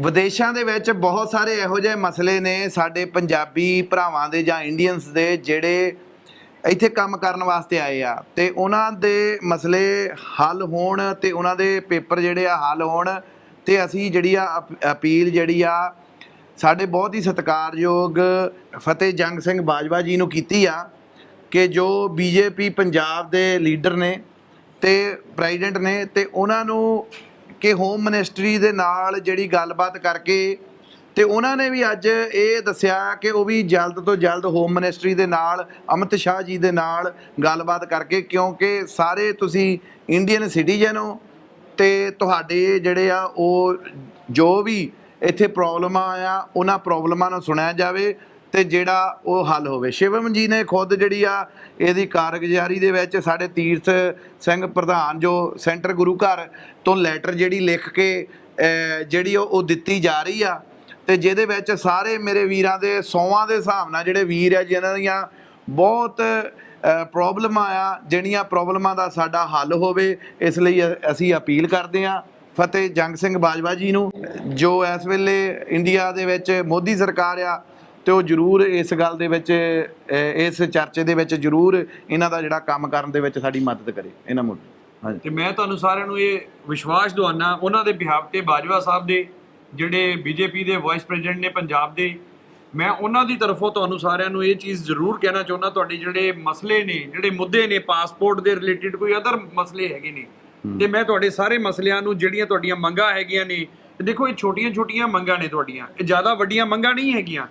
ਵਿਦੇਸ਼ਾਂ ਦੇ ਵਿੱਚ ਬਹੁਤ ਸਾਰੇ ਇਹੋ ਜਿਹੇ ਮਸਲੇ ਨੇ ਸਾਡੇ ਪੰਜਾਬੀ ਭਰਾਵਾਂ ਦੇ ਜਾਂ ਇੰਡੀਅਨਸ ਦੇ ਜਿਹੜੇ ਇੱਥੇ ਕੰਮ ਕਰਨ ਵਾਸਤੇ ਆਏ ਆ। ਤੇ ਉਹਨਾਂ ਦੇ ਮਸਲੇ ਹੱਲ ਹੋਣ ਤੇ ਉਹਨਾਂ ਦੇ ਪੇਪਰ ਜਿਹੜੇ ਆ ਹੱਲ ਹੋਣ ਤੇ ਅਸੀਂ ਜਿਹੜੀ ਆ ਅਪ- ਅਪੀਲ ਜਿਹੜੀ ਆ, ਸਾਡੇ ਬਹੁਤ ਹੀ ਸਤਿਕਾਰਯੋਗ ਫਤਿਹ ਜੰਗ ਸਿੰਘ ਬਾਜਵਾ ਜੀ ਨੂੰ ਕੀਤੀ ਆ ਕਿ ਜੋ ਬੀਜੇਪੀ ਪੰਜਾਬ ਦੇ ਲੀਡਰ ਨੇ ਤੇ ਪ੍ਰੈਜ਼ੀਡੈਂਟ ਨੇ ਤੇ ਉਹਨਾਂ ਨੂੰ ਕਿ ਹੋਮ ਮਿਨਿਸਟਰੀ ਦੇ ਨਾਲ ਜਿਹੜੀ ਗੱਲਬਾਤ ਕਰਕੇ ਤੇ ਉਹਨਾਂ ਨੇ ਵੀ ਅੱਜ ਇਹ ਦੱਸਿਆ ਕਿ ਉਹ ਵੀ ਜਲਦ ਤੋਂ ਜਲਦ ਹੋਮ ਮਿਨਿਸਟਰੀ ਦੇ ਨਾਲ ਅਮਿਤ ਸ਼ਾਹ ਜੀ ਦੇ ਨਾਲ ਗੱਲਬਾਤ ਕਰਕੇ ਕਿਉਂਕਿ ਸਾਰੇ ਤੁਸੀਂ ਇੰਡੀਅਨ ਸਿਟੀਜ਼ਨ ਹੋ ਤੇ ਤੁਹਾਡੇ ਜਿਹੜੇ ਆ ਉਹ ਜੋ ਵੀ ਇੱਥੇ ਪ੍ਰੋਬਲਮਾਂ ਆ, ਉਹਨਾਂ ਪ੍ਰੋਬਲਮਾਂ ਨੂੰ ਸੁਣਿਆ ਜਾਵੇ। ਤੇ ਜਿਹੜਾ ਉਹ ਹੱਲ ਹੋਵੇ। ਸ਼ਿਵਮ ਜੀ ਨੇ ਖੁਦ ਜਿਹੜੀ ਆ ਇਹਦੀ ਕਾਰਗੁਜ਼ਾਰੀ ਦੇ ਵਿੱਚ ਸਾਡੇ ਤੀਰਥ ਸਿੰਘ ਪ੍ਰਧਾਨ ਜੋ ਸੈਂਟਰ ਗੁਰੂ ਘਰ ਤੋਂ ਲੈਟਰ ਜਿਹੜੀ ਲਿਖ ਕੇ ਜਿਹੜੀ ਉਹ ਉਹ ਦਿੱਤੀ ਜਾ ਰਹੀ ਆ ਤੇ ਜਿਹਦੇ ਵਿੱਚ ਸਾਰੇ ਮੇਰੇ ਵੀਰਾਂ ਦੇ, ਸੌਵਾਂ ਦੇ ਹਿਸਾਬ ਨਾਲ ਜਿਹੜੇ ਵੀਰ ਆ ਜਿਨ੍ਹਾਂ ਦੀਆਂ ਬਹੁਤ ਪ੍ਰੋਬਲਮਾਂ ਆ, ਜਿਹੜੀਆਂ ਪ੍ਰੋਬਲਮਾਂ ਦਾ ਸਾਡਾ ਹੱਲ ਹੋਵੇ, ਇਸ ਲਈ ਅਸੀਂ ਅਪੀਲ ਕਰਦੇ ਆ ਫਤਿਹ ਜੰਗ ਸਿੰਘ ਬਾਜਵਾ ਜੀ ਨੂੰ, ਜੋ ਇਸ ਵੇਲੇ ਇੰਡੀਆ ਦੇ ਵਿੱਚ ਮੋਦੀ ਸਰਕਾਰ ਆ ਤੇ ਉਹ ਜ਼ਰੂਰ ਇਸ ਗੱਲ ਦੇ ਵਿੱਚ ਇਸ ਚਰਚੇ ਦੇ ਵਿੱਚ ਜ਼ਰੂਰ ਇਹਨਾਂ ਦਾ ਜਿਹੜਾ ਕੰਮ ਕਰਨ ਦੇ ਵਿੱਚ ਸਾਡੀ ਮਦਦ ਕਰੇ ਇਹਨਾਂ ਮੁੱਦੇ ਹਾਂਜੀ। ਤੇ ਮੈਂ ਤੁਹਾਨੂੰ ਸਾਰਿਆਂ ਨੂੰ ਇਹ ਵਿਸ਼ਵਾਸ ਦਿਵਾਨਾ ਉਹਨਾਂ ਦੇ ਬਿਹਾਫ ਤੇ ਬਾਜਵਾ ਸਾਹਿਬ ਦੇ ਜਿਹੜੇ ਬੀਜੇਪੀ ਦੇ ਵਾਈਸ ਪ੍ਰੈਜ਼ੀਡੈਂਟ ਨੇ ਪੰਜਾਬ ਦੇ ਮੈਂ ਉਹਨਾਂ ਦੀ ਤਰਫੋਂ ਤੁਹਾਨੂੰ ਸਾਰਿਆਂ ਨੂੰ ਇਹ ਚੀਜ਼ ਜ਼ਰੂਰ ਕਹਿਣਾ ਚਾਹੁੰਦਾ ਤੁਹਾਡੇ ਜਿਹੜੇ ਮਸਲੇ ਨੇ ਜਿਹੜੇ ਮੁੱਦੇ ਨੇ ਪਾਸਪੋਰਟ ਦੇ ਰਿਲੇਟਡ ਕੋਈ ਅਦਰ ਮਸਲੇ ਹੈਗੇ ਨੇ ਤੇ ਮੈਂ ਤੁਹਾਡੇ ਸਾਰੇ ਮਸਲਿਆਂ ਨੂੰ ਜਿਹੜੀਆਂ ਤੁਹਾਡੀਆਂ ਮੰਗਾਂ ਹੈਗੀਆਂ ਨੇ ਦੇਖੋ ਇਹ ਛੋਟੀਆਂ-ਛੋਟੀਆਂ ਮੰਗਾਂ ਨੇ ਤੁਹਾਡੀਆਂ ਇਹ ਜ਼ਿਆਦਾ ਵੱਡੀਆਂ ਮੰਗਾਂ ਨਹੀਂ ਹੈਗੀਆਂ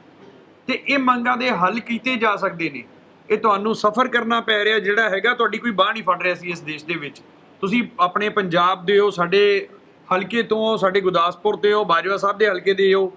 ਤੇ ਇਹ ਮੰਗਾਂ ਦੇ ਹੱਲ ਕੀਤੇ ਜਾ ਸਕਦੇ ਨੇ। ਇਹ ਤੁਹਾਨੂੰ ਸਫਰ ਕਰਨਾ ਪੈ ਰਿਹਾ ਜਿਹੜਾ ਹੈਗਾ, ਤੁਹਾਡੀ ਕੋਈ ਬਾਹ ਨਹੀਂ ਫੜ ਰਿਹਾ ਸੀ ਇਸ ਦੇਸ਼ ਦੇ ਵਿੱਚ। ਤੁਸੀਂ ਆਪਣੇ ਪੰਜਾਬ ਦੇ ਹੋ, ਸਾਡੇ ਹਲਕੇ ਤੋਂ, ਸਾਡੇ ਗੁਰਦਾਸਪੁਰ ਦੇ ਹੋ, ਬਾਜਵਾ ਸਾਹਿਬ ਦੇ ਹਲਕੇ ਦੇ ਹੋ।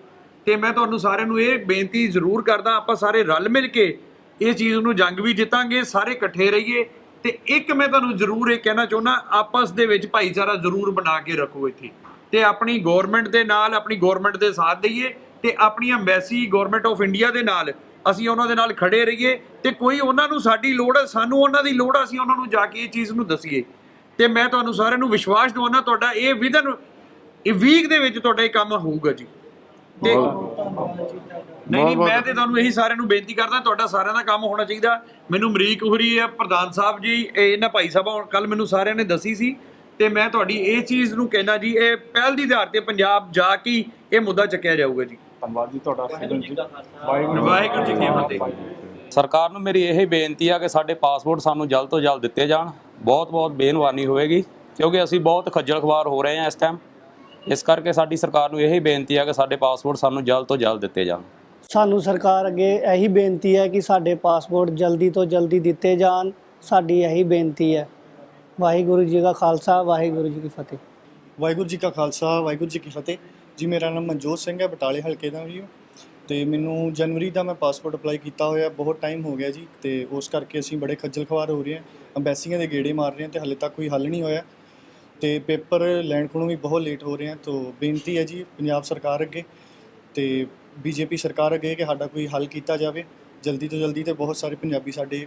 ਤੇ ਮੈਂ ਤੁਹਾਨੂੰ ਸਾਰਿਆਂ ਨੂੰ ਇਹ ਬੇਨਤੀ ਜ਼ਰੂਰ ਕਰਦਾ, ਆਪਾਂ ਸਾਰੇ ਰਲ ਮਿਲ ਕੇ ਇਸ ਚੀਜ਼ ਨੂੰ ਜੰਗ ਵੀ ਜਿੱਤਾਂਗੇ, ਸਾਰੇ ਇਕੱਠੇ ਰਹੀਏ। ਤੇ ਇੱਕ ਮੈਂ ਤੁਹਾਨੂੰ ਜ਼ਰੂਰ ਇਹ ਕਹਿਣਾ ਚਾਹੁੰਦਾ, ਆਪਸ ਦੇ ਵਿੱਚ ਭਾਈਚਾਰਾ ਜ਼ਰੂਰ ਬਣਾ ਕੇ ਰੱਖੋ ਇੱਥੇ। ਤੇ ਆਪਣੀ ਗਵਰਨਮੈਂਟ ਦੇ ਨਾਲ, ਆਪਣੀ ਗਵਰਨਮੈਂਟ ਦੇ ਸਾਥ ਦਈਏ। ਤੇ ਆਪਣੀ ਐਮਬੈਸੀ ਗਵਰਨਮੈਂਟ ਆਫ ਇੰਡੀਆ ਦੇ ਨਾਲ ਅਸੀਂ ਉਹਨਾਂ ਦੇ ਨਾਲ ਖੜੇ ਰਹੀਏ ਤੇ ਕੋਈ ਉਹਨਾਂ ਨੂੰ ਸਾਡੀ ਲੋੜ ਹੈ ਸਾਨੂੰ ਉਹਨਾਂ ਦੀ ਲੋੜ ਹੈ, ਅਸੀਂ ਉਹਨਾਂ ਨੂੰ ਜਾ ਕੇ ਇਹ ਚੀਜ਼ ਨੂੰ ਦਸੀਏ। ਤੇ ਮੈਂ ਤੁਹਾਨੂੰ ਸਾਰਿਆਂ ਨੂੰ ਵਿਸ਼ਵਾਸ ਦਿਵਾਉਣਾ ਤੁਹਾਡਾ ਇਹ ਵਿਦਨ ਇਹ ਵੀਕ ਦੇ ਵਿੱਚ ਤੁਹਾਡਾ ਇਹ ਕੰਮ ਹੋਊਗਾ ਜੀ। ਤੇ ਨਹੀਂ ਨਹੀਂ ਮੈਂ ਤੇ ਤੁਹਾਨੂੰ ਇਹੀ ਸਾਰਿਆਂ ਨੂੰ ਬੇਨਤੀ ਕਰਦਾ ਤੁਹਾਡਾ ਸਾਰਿਆਂ ਦਾ ਕੰਮ ਹੋਣਾ ਚਾਹੀਦਾ। ਮੈਨੂੰ ਅਮਰੀਕ ਹੁਰੀ ਆ ਪ੍ਰਧਾਨ ਸਾਹਿਬ ਜੀ ਇਹ ਇਹਨਾਂ ਭਾਈ ਸਾਹਿਬ ਕੱਲ ਮੈਨੂੰ ਸਾਰਿਆਂ ਨੇ ਦੱਸੀ ਸੀ। ਤੇ ਮੈਂ ਤੁਹਾਡੀ ਇਹ ਚੀਜ਼ ਨੂੰ ਕਹਿਣਾ ਜੀ ਇਹ ਪਹਿਲ ਦੀ ਆਧਾਰ ਤੇ ਪੰਜਾਬ ਜਾ ਕੇ ਹੀ ਇਹ ਮੁੱਦਾ ਚੱਕਿਆ ਜਾਊਗਾ ਜੀ। ਧੰਨਵਾਦ ਜੀ ਤੁਹਾਡਾ ਸਿਦਨ ਜੀ। ਵਾਹਿਗੁਰੂ ਵਾਹਿਗੁਰੂ ਜੀ ਕੀ ਫਤਿਹ। ਸਰਕਾਰ ਨੂੰ ਮੇਰੀ ਇਹ ਬੇਨਤੀ ਆ ਕਿ ਸਾਡੇ ਪਾਸਪੋਰਟ ਸਾਨੂੰ ਜਲਦ ਤੋਂ ਜਲਦ ਦਿੱਤੇ ਜਾਣ। ਬਹੁਤ ਬਹੁਤ ਬੇਨਵਾਨੀ ਹੋਵੇਗੀ ਕਿਉਂਕਿ ਅਸੀਂ ਬਹੁਤ ਖੱਜਲ ਖਵਾਰ ਹੋ ਰਹੇ ਹਾਂ ਇਸ ਟਾਈਮ ਇਸ ਕਰਕੇ ਸਾਡੀ ਸਰਕਾਰ ਨੂੰ ਇਹ ਬੇਨਤੀ ਆ ਕਿ ਸਾਡੇ ਪਾਸਪੋਰਟ ਸਾਨੂੰ ਜਲਦ ਤੋਂ ਜਲਦ ਦਿੱਤੇ ਜਾਣ। ਸਾਨੂੰ ਸਰਕਾਰ ਅੱਗੇ ਇਹੀ ਬੇਨਤੀ ਹੈ ਕਿ ਸਾਡੇ ਪਾਸਪੋਰਟ ਜਲਦੀ ਤੋਂ ਜਲਦੀ ਦਿੱਤੇ ਜਾਣ। ਸਾਡੀ ਇਹੀ ਬੇਨਤੀ ਹੈ। ਵਾਹਿਗੁਰੂ ਜੀ ਕਾ ਖਾਲਸਾ ਵਾਹਿਗੁਰੂ ਜੀ ਕੀ ਫਤਿਹ। ਵਾਹਿਗੁਰੂ ਜੀ ਕਾ ਖਾਲਸਾ ਵਾਹਿਗੁਰੂ ਜੀ ਕੀ ਫਤਿਹ। ਜੀ ਮੇਰਾ ਨਾਮ ਮਨਜੋਤ ਸਿੰਘ ਹੈ ਬਟਾਲੇ ਹਲਕੇ ਦਾ ਵੀ ਹਾਂ। ਤੇ ਮੈਨੂੰ ਜਨਵਰੀ ਦਾ ਮੈਂ ਪਾਸਪੋਰਟ ਅਪਲਾਈ ਕੀਤਾ ਹੋਇਆ ਬਹੁਤ ਟਾਈਮ ਹੋ ਗਿਆ ਜੀ। ਤੇ ਉਸ ਕਰਕੇ ਅਸੀਂ ਬੜੇ ਖੱਜਲ ਖਵਾਰ ਹੋ ਰਹੇ ਹਾਂ। ਅੰਬੈਸੀਆਂ ਦੇ ਗੇੜੇ ਮਾਰ ਰਹੇ ਹਾਂ ਤੇ ਹਲੇ ਤੱਕ ਕੋਈ ਹੱਲ ਨਹੀਂ ਹੋਇਆ। ਤੇ ਪੇਪਰ ਲੈਣ ਕੋਲੋਂ ਵੀ ਬਹੁਤ ਲੇਟ ਹੋ ਰਹੇ ਹਾਂ ਤੋਂ ਬੇਨਤੀ ਹੈ ਜੀ ਪੰਜਾਬ ਸਰਕਾਰ ਅੱਗੇ ਤੇ ਬੀਜੇਪੀ ਸਰਕਾਰ ਅੱਗੇ ਕਿ ਸਾਡਾ ਕੋਈ ਹੱਲ ਕੀਤਾ ਜਾਵੇ। ਜਲਦੀ ਤੋਂ ਜਲਦੀ ਤੇ ਬਹੁਤ ਸਾਰੇ ਪੰਜਾਬੀ ਸਾਡੇ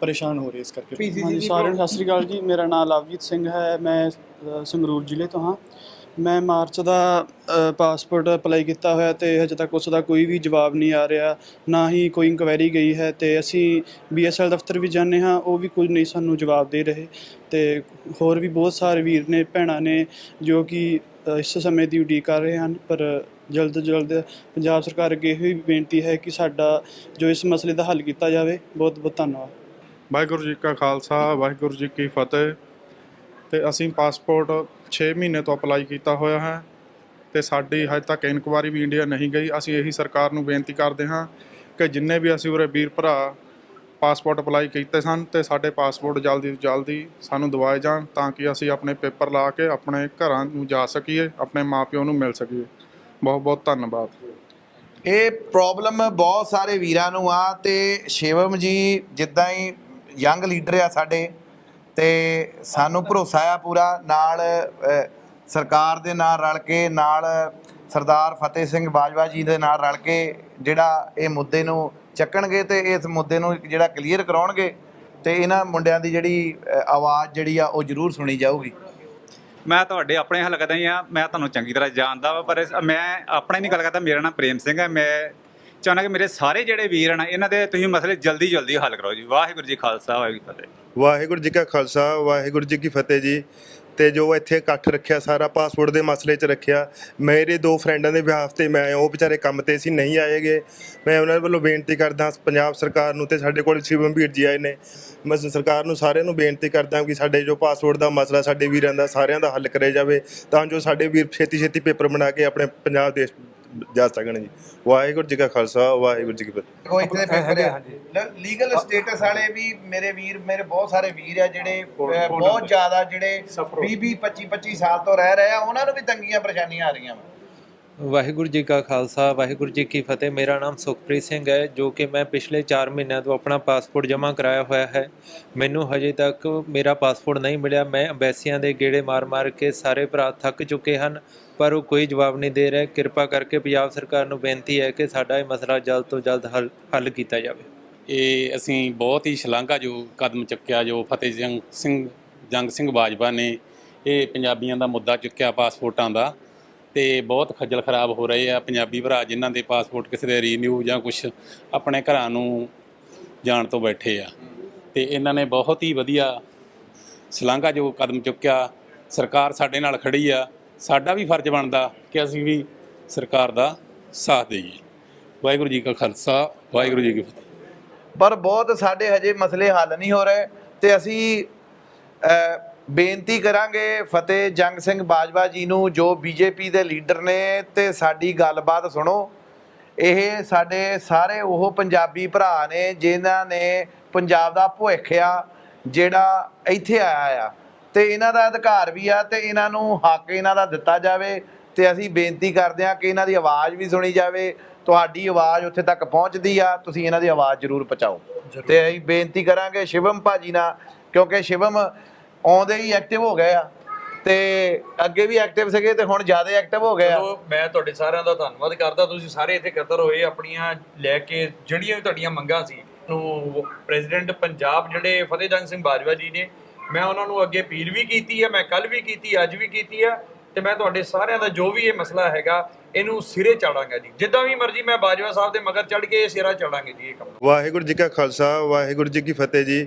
ਪਰੇਸ਼ਾਨ ਹੋ ਰਹੇ ਇਸ ਕਰਕੇ। ਹਾਂਜੀ ਸਾਰਿਆਂ ਨੂੰ ਸਤਿ ਸ੍ਰੀ ਅਕਾਲ ਜੀ। ਮੇਰਾ ਨਾਮ ਲਵਜੀਤ ਸਿੰਘ ਹੈ ਮੈਂ ਸੰਗਰੂਰ ਜ਼ਿਲ੍ਹੇ ਤੋਂ ਹਾਂ। ਮੈਂ ਮਾਰਚ ਦਾ ਪਾਸਪੋਰਟ ਅਪਲਾਈ ਕੀਤਾ ਹੋਇਆ ਤੇ ਹਜੇ ਤੱਕ ਉਸ ਦਾ ਕੋਈ ਵੀ ਜਵਾਬ ਨਹੀਂ ਆ ਰਿਹਾ, ਨਾ ਹੀ ਕੋਈ ਇਨਕੁਆਇਰੀ ਗਈ ਹੈ ਤੇ ਅਸੀਂ ਬੀਐਸਐਲ ਦਫ਼ਤਰ ਵੀ ਜਾਂਦੇ ਹਾਂ, ਉਹ ਵੀ ਕੁਝ ਨਹੀਂ ਸਾਨੂੰ ਜਵਾਬ ਦੇ ਰਹੇ ਤੇ ਹੋਰ ਵੀ ਬਹੁਤ ਸਾਰੇ ਵੀਰ ਨੇ, ਭੈਣਾਂ ਨੇ ਜੋ ਕਿ ਇਸ ਸਮੇਂ ਦੀ ਉਡੀਕ ਕਰ ਰਹੇ ਹਨ, ਪਰ ਜਲਦ ਤੋਂ ਜਲਦ ਪੰਜਾਬ ਸਰਕਾਰ ਅੱਗੇ ਇਹ ਵੀ ਬੇਨਤੀ ਹੈ ਕਿ ਸਾਡਾ ਜੋ ਇਸ ਮਸਲੇ ਦਾ ਹੱਲ ਕੀਤਾ ਜਾਵੇ, ਬਹੁਤ ਬਹੁਤ ਧੰਨਵਾਦ। ਵਾਹਿਗੁਰੂ ਜੀ ਕਾ ਖਾਲਸਾ, ਵਾਹਿਗੁਰੂ ਜੀ ਕੀ ਫਤਿਹ ਤੇ ਅਸੀਂ ਪਾਸਪੋਰਟ 6 ਮਹੀਨੇ ਤੋਂ ਅਪਲਾਈ ਕੀਤਾ ਹੋਇਆ ਹੈ ਤੇ ਸਾਡੀ ਹਜੇ ਤੱਕ ਇਨਕੁਆਰੀ ਵੀ ਇੰਡੀਆ ਨਹੀਂ ਗਈ। ਅਸੀਂ ਇਹੀ ਸਰਕਾਰ ਨੂੰ ਬੇਨਤੀ ਕਰਦੇ ਹਾਂ ਕਿ ਜਿੰਨੇ ਵੀ ਅਸੀਂ ਉਰੇ ਵੀਰ ਭਰਾ ਪਾਸਪੋਰਟ ਅਪਲਾਈ ਕੀਤੇ ਸਨ ਤੇ ਸਾਡੇ ਪਾਸਪੋਰਟ ਜਲਦੀ ਤੋਂ ਜਲਦੀ ਸਾਨੂੰ ਦਵਾਏ ਜਾਣ ਤਾਂ ਕਿ ਅਸੀਂ ਆਪਣੇ ਪੇਪਰ ਲਾ ਕੇ ਆਪਣੇ ਘਰਾਂ ਨੂੰ ਜਾ ਸਕੀਏ, ਆਪਣੇ ਮਾਪਿਓ ਨੂੰ ਮਿਲ ਸਕੀਏ। ਬਹੁਤ ਬਹੁਤ ਧੰਨਵਾਦ। ਇਹ ਪ੍ਰੋਬਲਮ ਬਹੁਤ ਸਾਰੇ ਵੀਰਾਂ ਨੂੰ ਆ ਤੇ ਸ਼ਿਵਮ ਜੀ ਜਿੱਦਾਂ ਹੀ ਯੰਗ ਲੀਡਰ ਆ ਸਾਡੇ ਤੇ ਸਾਨੂੰ ਭਰੋਸਾ ਆ ਪੂਰਾ, ਨਾਲ ਸਰਕਾਰ ਦੇ ਨਾਲ ਰਲ ਕੇ, ਨਾਲ ਸਰਦਾਰ ਫਤਿਹ ਸਿੰਘ ਬਾਜਵਾ ਜੀ ਦੇ ਨਾਲ ਰਲ ਕੇ ਜਿਹੜਾ ਇਹ ਮੁੱਦੇ ਨੂੰ ਚੱਕਣਗੇ ਤੇ ਇਸ ਮੁੱਦੇ ਨੂੰ ਜਿਹੜਾ ਕਲੀਅਰ ਕਰਾਉਣਗੇ ਤੇ ਇਹਨਾਂ ਮੁੰਡਿਆਂ ਦੀ ਜਿਹੜੀ ਆਵਾਜ਼ ਜਿਹੜੀ ਆ ਉਹ ਜ਼ਰੂਰ ਸੁਣੀ ਜਾਊਗੀ। ਮੈਂ ਤੁਹਾਡੇ ਆਪਣੇ ਹੱਲ ਕਰਦਾ ਹੀ ਆ ਮੈਂ ਤੁਹਾਨੂੰ ਚੰਗੀ ਤਰ੍ਹਾਂ ਜਾਣਦਾ ਵਾ, ਪਰ ਮੈਂ ਆਪਣੇ ਨਹੀਂ ਗੱਲ ਕਰਦਾ, ਮੇਰਾ ਨਾਮ ਪ੍ਰੇਮ ਸਿੰਘ ਹੈ, ਮੈਂ ਚਾਹੁੰਦਾ ਕਿ ਮੇਰੇ ਸਾਰੇ ਜਿਹੜੇ ਵੀਰ ਹਨ, ਇਹਨਾਂ ਦੇ ਤੁਸੀਂ ਮਸਲੇ ਜਲਦੀ ਜਲਦੀ ਹੱਲ ਕਰੋ ਜੀ। ਵਾਹਿਗੁਰੂ ਜੀ ਖਾਲਸਾ, ਵਾਹਿਗੁਰੂ ਜੀ ਫਤਿਹ। ਵਾਹਿਗੁਰੂ ਜੀ ਕਾ ਖਾਲਸਾ, ਵਾਹਿਗੁਰੂ ਜੀ ਕੀ ਫਤਿਹ ਜੀ। ਤੇ ਜੋ ਇੱਥੇ ਇਕੱਠ ਰੱਖਿਆ, ਸਾਰਾ ਪਾਸਪੋਰਟ ਦੇ ਮਸਲੇ 'ਚ ਰੱਖਿਆ, ਮੇਰੇ ਦੋ ਫਰੈਂਡਾਂ ਦੇ ਬਿਹਾਫ ਤੇ ਮੈਂ ਉਹ ਵਿਚਾਰੇ ਕੰਮ ਤੇ ਸੀ, ਨਹੀਂ ਆਏਗੇ ਮੈਂ ਉਹਨਾਂ ਵੱਲੋਂ ਬੇਨਤੀ ਕਰਦਾ, ਪੰਜਾਬ ਸਰਕਾਰ ਨੂੰ ਤੇ ਸਾਡੇ ਕੋਲ ਸ਼ਿਵਮ ਵੀਰ ਜੀ ਆਏ ਨੇ। ਮੈਂ ਸਰਕਾਰ ਨੂੰ ਸਾਰਿਆਂ ਨੂੰ ਬੇਨਤੀ ਕਰਦਾ ਕਿ ਸਾਡੇ ਜੋ ਪਾਸਪੋਰਟ ਦਾ ਮਸਲਾ, ਸਾਡੇ ਵੀਰਾਂ ਦਾ, ਸਾਰਿਆਂ ਦਾ ਹੱਲ ਕਰਿਆ ਜਾਵੇ, ਤਾਂ ਜੋ ਸਾਡੇ ਵੀਰ ਛੇਤੀ ਛੇਤੀ ਪੇਪਰ ਬਣਾ ਕੇ ਆਪਣੇ ਪੰਜਾਬ ਦੇਸ਼ ਜਾ ਸਕਣ ਜੀ। ਵਾਹਿਗੁਰੂ ਜੀ ਕਾ ਖਾਲਸਾ ਵਾਹਿਗੁਰੂ ਜੀ ਕੀ ਫਤਿਹ। ਕੋਈ ਇੱਥੇ ਪੇਪਰ ਆ ਲੀਗਲ ਸਟੇਟਸ ਵਾਲੇ ਵੀ ਮੇਰੇ ਵੀਰ ਮੇਰੇ ਬਹੁਤ ਸਾਰੇ ਵੀਰ ਆ ਜਿਹੜੇ ਅਹ, ਬਹੁਤ ਜ਼ਿਆਦਾ ਜਿਹੜੇ 20 20 25 25 ਸਾਲ ਤੋਂ ਰਹਿ ਰਹੇ ਆ ਉਹਨਾਂ ਨੂੰ ਵੀ ਤੰਗੀਆਂ ਪਰੇਸ਼ਾਨੀਆਂ ਆ ਰਹੀਆਂ ਵਾ। ਵਾਹਿਗੁਰੂ ਜੀ ਕਾ ਖਾਲਸਾ, ਵਾਹਿਗੁਰੂ ਜੀ ਕੀ ਫਤਿਹ। ਮੇਰਾ ਨਾਮ ਸੁਖਪ੍ਰੀਤ ਸਿੰਘ ਹੈ, ਜੋ ਕਿ ਮੈਂ ਪਿਛਲੇ 4 ਮਹੀਨਿਆਂ ਤੋਂ ਆਪਣਾ ਪਾਸਪੋਰਟ ਜਮ੍ਹਾਂ ਕਰਾਇਆ ਹੋਇਆ ਹੈ। ਮੈਨੂੰ ਹਜੇ ਤੱਕ ਮੇਰਾ ਪਾਸਪੋਰਟ ਨਹੀਂ ਮਿਲਿਆ। ਮੈਂ ਅੰਬੈਸੀਆਂ ਦੇ ਗੇੜੇ ਮਾਰ-ਮਾਰ ਕੇ ਸਾਰੇ ਭਰਾ ਥੱਕ ਚੁੱਕੇ ਹਨ, ਪਰ ਉਹ ਕੋਈ ਜਵਾਬ ਨਹੀਂ ਦੇ ਰਿਹਾ। ਕਿਰਪਾ ਕਰਕੇ ਪੰਜਾਬ ਸਰਕਾਰ ਨੂੰ ਬੇਨਤੀ ਹੈ ਕਿ ਸਾਡਾ ਇਹ ਮਸਲਾ ਜਲਦ ਤੋਂ ਜਲਦ ਹੱਲ ਹੱਲ ਕੀਤਾ ਜਾਵੇ। ਇਹ ਅਸੀਂ ਬਹੁਤ ਹੀ ਸ਼ਲਾਘਾ ਜੋ ਕਦਮ ਚੁੱਕਿਆ, ਜੋ ਫਤਿਹ ਸਿੰਘ ਜੰਗ ਸਿੰਘ ਬਾਜਵਾ ਨੇ ਇਹ ਪੰਜਾਬੀਆਂ ਦਾ ਮੁੱਦਾ ਚੁੱਕਿਆ ਪਾਸਪੋਰਟਾਂ ਦਾ। ਤੇ ਬਹੁਤ ਖੱਜਲ ਖਰਾਬ ਹੋ ਰਹੇ ਆ ਪੰਜਾਬੀ ਭਰਾ ਜਿਨ੍ਹਾਂ ਦੇ ਪਾਸਪੋਰਟ ਕਿਸੇ ਦੇ ਰੀਨਿਊ ਜਾਂ ਕੁਝ ਆਪਣੇ ਘਰਾਂ ਨੂੰ ਜਾਣ ਤੋਂ ਬੈਠੇ ਆ। ਤੇ ਇਹਨਾਂ ਨੇ ਬਹੁਤ ਹੀ ਵਧੀਆ ਸ਼ਲਾਘਾ ਜੋ ਕਦਮ ਚੁੱਕਿਆ। ਸਰਕਾਰ ਸਾਡੇ ਨਾਲ ਖੜੀ ਆ। ਸਾਡਾ ਵੀ ਫਰਜ਼ ਬਣਦਾ ਕਿ ਅਸੀਂ ਵੀ ਸਰਕਾਰ ਦਾ ਸਾਥ ਦੇਈਏ। ਵਾਹਿਗੁਰੂ ਜੀ ਕਾ ਖਾਲਸਾ, ਵਾਹਿਗੁਰੂ ਜੀ ਕੀ ਫਤਿਹ। ਪਰ ਬਹੁਤ ਸਾਡੇ ਹਜੇ ਮਸਲੇ ਹੱਲ ਨਹੀਂ ਹੋ ਰਹੇ ਤੇ ਅਸੀਂ ਬੇਨਤੀ ਕਰਾਂਗੇ ਫਤਿਹ ਜੰਗ ਸਿੰਘ ਬਾਜਵਾ ਜੀ ਨੂੰ ਜੋ ਬੀਜੇਪੀ ਦੇ ਲੀਡਰ ਨੇ ਤੇ ਸਾਡੀ ਗੱਲਬਾਤ ਸੁਣੋ। ਇਹ ਸਾਡੇ ਸਾਰੇ ਉਹ ਪੰਜਾਬੀ ਭਰਾ ਨੇ ਜਿਨ੍ਹਾਂ ਨੇ ਪੰਜਾਬ ਦਾ ਭੁੱਖ ਆ ਜਿਹੜਾ ਇੱਥੇ ਆਇਆ ਆ। ਤੇ ਇਹਨਾਂ ਦਾ ਅਧਿਕਾਰ ਵੀ ਆ ਤੇ ਇਹਨਾਂ ਨੂੰ ਹੱਕ ਇਹਨਾਂ ਦਾ ਦਿੱਤਾ ਜਾਵੇ ਤੇ ਅਸੀਂ ਬੇਨਤੀ ਕਰਦੇ ਹਾਂ ਕਿ ਇਹਨਾਂ ਦੀ ਆਵਾਜ਼ ਵੀ ਸੁਣੀ ਜਾਵੇ। ਤੁਹਾਡੀ ਆਵਾਜ਼ ਉੱਥੇ ਤੱਕ ਪਹੁੰਚਦੀ ਆ ਤੁਸੀਂ ਇਹਨਾਂ ਦੀ ਆਵਾਜ਼ ਜ਼ਰੂਰ ਪਹੁੰਚਾਓ। ਤੇ ਅਸੀਂ ਬੇਨਤੀ ਕਰਾਂਗੇ ਸ਼ਿਵਮ ਭਾਜੀ ਨਾਲ ਕਿਉਂਕਿ ਸ਼ਿਵਮ ਆਉਂਦੇ ਹੀ ਐਕਟਿਵ ਹੋ ਗਏ ਆ। ਤੇ ਅੱਗੇ ਵੀ ਐਕਟਿਵ ਸੀਗੇ ਤੇ ਹੁਣ ਜ਼ਿਆਦਾ ਐਕਟਿਵ ਹੋ ਗਏ ਆ। ਚਲੋ ਮੈਂ ਤੁਹਾਡੇ ਸਾਰਿਆਂ ਦਾ ਧੰਨਵਾਦ ਕਰਦਾ। ਤੁਸੀਂ ਸਾਰੇ ਇੱਥੇ ਇਕੱਤਰ ਹੋਏ ਆਪਣੀਆਂ ਲੈ ਕੇ ਜਿਹੜੀਆਂ ਵੀ ਤੁਹਾਡੀਆਂ ਮੰਗਾਂ ਸੀ ਨੂੰ ਪ੍ਰੈਜ਼ੀਡੈਂਟ ਪੰਜਾਬ ਜਿਹੜੇ ਫਤਿਹ ਜੰਗ ਸਿੰਘ ਬਾਜਵਾ ਜੀ ਨੇ ਮੈਂ ਉਹਨਾਂ ਨੂੰ ਅੱਗੇ ਅਪੀਲ ਵੀ ਕੀਤੀ ਹੈ ਮੈਂ ਕੱਲ ਵੀ ਕੀਤੀ ਅੱਜ ਵੀ ਕੀਤੀ ਹੈ ਤੇ ਮੈਂ ਤੁਹਾਡੇ ਸਾਰਿਆਂ ਦਾ ਜੋ ਵੀ ਇਹ ਮਸਲਾ ਹੈਗਾ ਇਹਨੂੰ ਸਿਰੇ ਚਾੜਾਂਗਾ ਜੀ। ਜਿੱਦਾਂ ਵੀ ਮਰਜ਼ੀ ਮੈਂ ਬਾਜਵਾ ਸਾਹਿਬ ਦੇ ਮਗਰ ਚੜ ਕੇ ਇਹ ਸਿਰਾ ਚਾੜਾਂਗੇ ਜੀ ਇਹ ਕੰਮ। ਵਾਹਿਗੁਰੂ ਜੀ ਕਾ ਖਾਲਸਾ ਵਾਹਿਗੁਰੂ ਜੀ ਕੀ ਫਤਿਹ ਜੀ।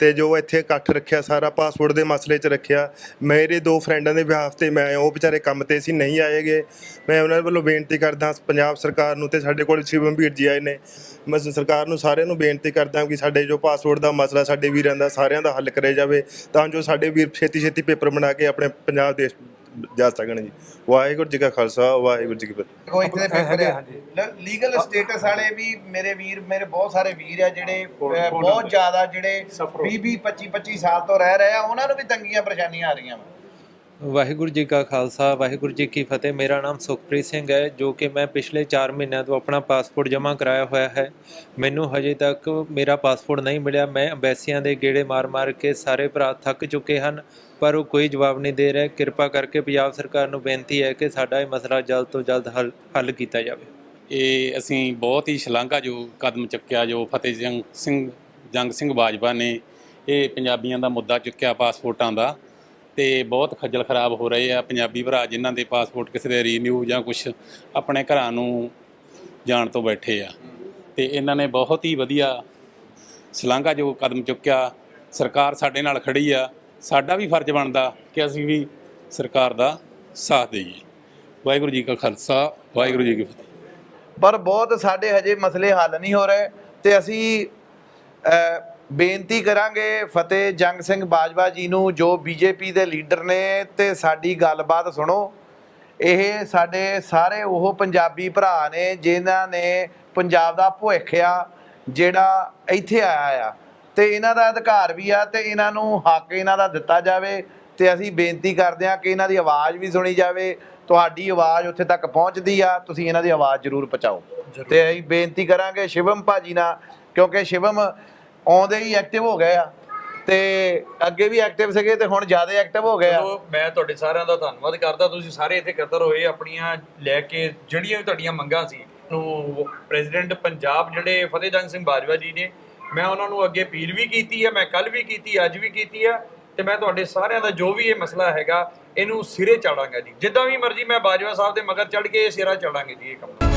ਤੇ ਜੋ ਇੱਥੇ ਇਕੱਠ ਰੱਖਿਆ, ਸਾਰਾ ਪਾਸਪੋਰਟ ਦੇ ਮਸਲੇ 'ਚ ਰੱਖਿਆ। ਮੇਰੇ ਦੋ ਫਰੈਂਡਾਂ ਦੇ ਵਿਆਹ ਤੇ ਮੈਂ, ਉਹ ਵਿਚਾਰੇ ਕੰਮ ਤੇ ਸੀ, ਨਹੀਂ ਆਏਗੇ ਮੈਂ ਉਹਨਾਂ ਵੱਲੋਂ ਬੇਨਤੀ ਕਰਦਾ ਪੰਜਾਬ ਸਰਕਾਰ ਨੂੰ ਤੇ ਸਾਡੇ ਕੋਲ ਸ਼ਿਵਮ ਵੀਰ ਜੀ ਆਏ ਨੇ। ਮੈਂ ਸਰਕਾਰ ਨੂੰ ਸਾਰਿਆਂ ਨੂੰ ਬੇਨਤੀ ਕਰਦਾ ਕਿ ਸਾਡੇ ਜੋ ਪਾਸਪੋਰਟ ਦਾ ਮਸਲਾ ਸਾਡੇ ਵੀਰਾਂ ਦਾ, ਸਾਰਿਆਂ ਦਾ ਹੱਲ ਕਰਿਆ ਜਾਵੇ, ਤਾਂ ਜੋ ਸਾਡੇ ਵੀਰ ਛੇਤੀ ਛੇਤੀ ਪੇਪਰ ਬਣਾ ਕੇ ਆਪਣੇ ਪੰਜਾਬ ਦੇਸ਼ ਜਾ ਸਕਣ ਜੀ। ਵਾਹਿਗੁਰੂ ਜੀ ਕਾ ਖਾਲਸਾ ਵਾਹਿਗੁਰੂ ਜੀ ਕੀ ਫਤਿਹ। ਕੋਈ ਇੱਥੇ ਪੇਪਰ ਆ ਲੀਗਲ ਸਟੇਟਸ ਵਾਲੇ ਵੀ ਮੇਰੇ ਵੀਰ ਮੇਰੇ ਬਹੁਤ ਸਾਰੇ ਵੀਰ ਆ ਜਿਹੜੇ ਬਹੁਤ ਜ਼ਿਆਦਾ ਜਿਹੜੇ 20 20 25 25 ਸਾਲ ਤੋਂ ਰਹਿ ਰਹੇ ਆ ਉਹਨਾਂ ਨੂੰ ਵੀ ਤੰਗੀਆਂ ਪਰੇਸ਼ਾਨੀਆਂ ਆ ਰਹੀਆਂ ਵਾ। ਵਾਹਿਗੁਰੂ ਜੀ ਕਾ ਖਾਲਸਾ, ਵਾਹਿਗੁਰੂ ਜੀ ਕੀ ਫਤਿਹ। ਮੇਰਾ ਨਾਮ ਸੁਖਪ੍ਰੀਤ ਸਿੰਘ ਹੈ, ਜੋ ਕਿ ਮੈਂ ਪਿਛਲੇ 4 ਮਹੀਨਿਆਂ ਤੋਂ ਆਪਣਾ ਪਾਸਪੋਰਟ ਜਮ੍ਹਾਂ ਕਰਾਇਆ ਹੋਇਆ ਹੈ। ਮੈਨੂੰ ਹਜੇ ਤੱਕ ਮੇਰਾ ਪਾਸਪੋਰਟ ਨਹੀਂ ਮਿਲਿਆ। ਮੈਂ ਅੰਬੈਸੀਆਂ ਦੇ ਗੇੜੇ ਮਾਰ-ਮਾਰ ਕੇ ਸਾਰੇ ਭਰਾ ਥੱਕ ਚੁੱਕੇ ਹਨ, ਪਰ ਉਹ ਕੋਈ ਜਵਾਬ ਨਹੀਂ ਦੇ ਰਿਹਾ। ਕਿਰਪਾ ਕਰਕੇ ਪੰਜਾਬ ਸਰਕਾਰ ਨੂੰ ਬੇਨਤੀ ਹੈ ਕਿ ਸਾਡਾ ਇਹ ਮਸਲਾ ਜਲਦ ਤੋਂ ਜਲਦ ਹੱਲ ਹੱਲ ਕੀਤਾ ਜਾਵੇ। ਇਹ ਅਸੀਂ ਬਹੁਤ ਹੀ ਸ਼ਲਾਘਾ ਜੋ ਕਦਮ ਚੁੱਕਿਆ, ਜੋ ਫਤਿਹ ਸਿੰਘ, ਜੰਗ ਸਿੰਘ ਬਾਜਵਾ ਨੇ ਇਹ ਪੰਜਾਬੀਆਂ ਦਾ ਮੁੱਦਾ ਚੁੱਕਿਆ ਪਾਸਪੋਰਟਾਂ ਦਾ। ਤੇ ਬਹੁਤ ਖੱਜਲ ਖਰਾਬ ਹੋ ਰਹੇ ਆ। ਪੰਜਾਬੀ ਭਰਾ ਜਿਨ੍ਹਾਂ ਦੇ ਪਾਸਪੋਰਟ ਕਿਸੇ ਦੇ ਰੀਨਿਊ ਜਾਂ ਕੁਝ ਆਪਣੇ ਘਰਾਂ ਨੂੰ ਜਾਣ ਤੋਂ ਬੈਠੇ ਆ। ਤੇ ਇਹਨਾਂ ਨੇ ਬਹੁਤ ਹੀ ਵਧੀਆ ਸ਼ਲਾਘਾ ਜੋ ਕਦਮ ਚੁੱਕਿਆ। ਸਰਕਾਰ ਸਾਡੇ ਨਾਲ ਖੜੀ ਆ। ਸਾਡਾ ਵੀ ਫਰਜ਼ ਬਣਦਾ ਕਿ ਅਸੀਂ ਵੀ ਸਰਕਾਰ ਦਾ ਸਾਥ ਦੇਈਏ। ਵਾਹਿਗੁਰੂ ਜੀ ਕਾ ਖਾਲਸਾ, ਵਾਹਿਗੁਰੂ ਜੀ ਕੀ ਫਤਿਹ। ਪਰ ਬਹੁਤ ਸਾਡੇ ਹਜੇ ਮਸਲੇ ਹੱਲ ਨਹੀਂ ਹੋ ਰਹੇ ਤੇ ਅਸੀਂ ਬੇਨਤੀ ਕਰਾਂਗੇ ਫਤਿਹ ਜੰਗ ਸਿੰਘ ਬਾਜਵਾ ਜੀ ਨੂੰ ਜੋ ਬੀਜੇਪੀ ਦੇ ਲੀਡਰ ਨੇ ਤੇ ਸਾਡੀ ਗੱਲਬਾਤ ਸੁਣੋ। ਇਹ ਸਾਡੇ ਸਾਰੇ ਉਹ ਪੰਜਾਬੀ ਭਰਾ ਨੇ ਜਿਨ੍ਹਾਂ ਨੇ ਪੰਜਾਬ ਦਾ ਭੁੱਖ ਆ ਜਿਹੜਾ ਇੱਥੇ ਆਇਆ ਆ। ਤੇ ਇਹਨਾਂ ਦਾ ਅਧਿਕਾਰ ਵੀ ਆ ਤੇ ਇਹਨਾਂ ਨੂੰ ਹੱਕ ਇਹਨਾਂ ਦਾ ਦਿੱਤਾ ਜਾਵੇ ਤੇ ਅਸੀਂ ਬੇਨਤੀ ਕਰਦੇ ਹਾਂ ਕਿ ਇਹਨਾਂ ਦੀ ਆਵਾਜ਼ ਵੀ ਸੁਣੀ ਜਾਵੇ। ਤੁਹਾਡੀ ਆਵਾਜ਼ ਉੱਥੇ ਤੱਕ ਪਹੁੰਚਦੀ ਆ ਤੁਸੀਂ ਇਹਨਾਂ ਦੀ ਆਵਾਜ਼ ਜ਼ਰੂਰ ਪਹੁੰਚਾਓ। ਤੇ ਅਸੀਂ ਬੇਨਤੀ ਕਰਾਂਗੇ ਸ਼ਿਵਮ ਭਾਜੀ ਨਾਲ ਕਿਉਂਕਿ ਸ਼ਿਵਮ ਆਉਂਦੇ ਹੀ ਐਕਟਿਵ ਹੋ ਗਏ ਆ। ਤੇ ਅੱਗੇ ਵੀ ਐਕਟਿਵ ਸੀਗੇ ਤੇ ਹੁਣ ਜ਼ਿਆਦਾ ਐਕਟਿਵ ਹੋ ਗਏ ਆ। ਚਲੋ, ਮੈਂ ਤੁਹਾਡੇ ਸਾਰਿਆਂ ਦਾ ਧੰਨਵਾਦ ਕਰਦਾ। ਤੁਸੀਂ ਸਾਰੇ ਇੱਥੇ ਇਕੱਤਰ ਹੋਏ, ਆਪਣੀਆਂ ਲੈ ਕੇ ਜਿਹੜੀਆਂ ਵੀ ਤੁਹਾਡੀਆਂ ਮੰਗਾਂ ਸੀ, ਨੂੰ ਪ੍ਰੈਜ਼ੀਡੈਂਟ ਪੰਜਾਬ ਜਿਹੜੇ ਫਤਿਹਜੰਗ ਸਿੰਘ ਬਾਜਵਾ ਜੀ ਨੇ, ਮੈਂ ਉਹਨਾਂ ਨੂੰ ਅੱਗੇ ਅਪੀਲ ਵੀ ਕੀਤੀ ਹੈ ਮੈਂ ਕੱਲ ਵੀ ਕੀਤੀ, ਅੱਜ ਵੀ ਕੀਤੀ ਹੈ ਤੇ ਮੈਂ ਤੁਹਾਡੇ ਸਾਰਿਆਂ ਦਾ ਜੋ ਵੀ ਇਹ ਮਸਲਾ ਹੈਗਾ, ਇਹਨੂੰ ਸਿਰੇ ਚਾੜਾਂਗਾ ਜੀ। ਜਿੱਦਾਂ ਵੀ ਮਰਜ਼ੀ ਮੈਂ ਬਾਜਵਾ ਸਾਹਿਬ ਦੇ ਮਗਰ ਚੜ ਕੇ ਇਹ ਸਿਰਾ ਚਾੜਾਂਗੇ ਜੀ, ਇਹ ਕੰਮ।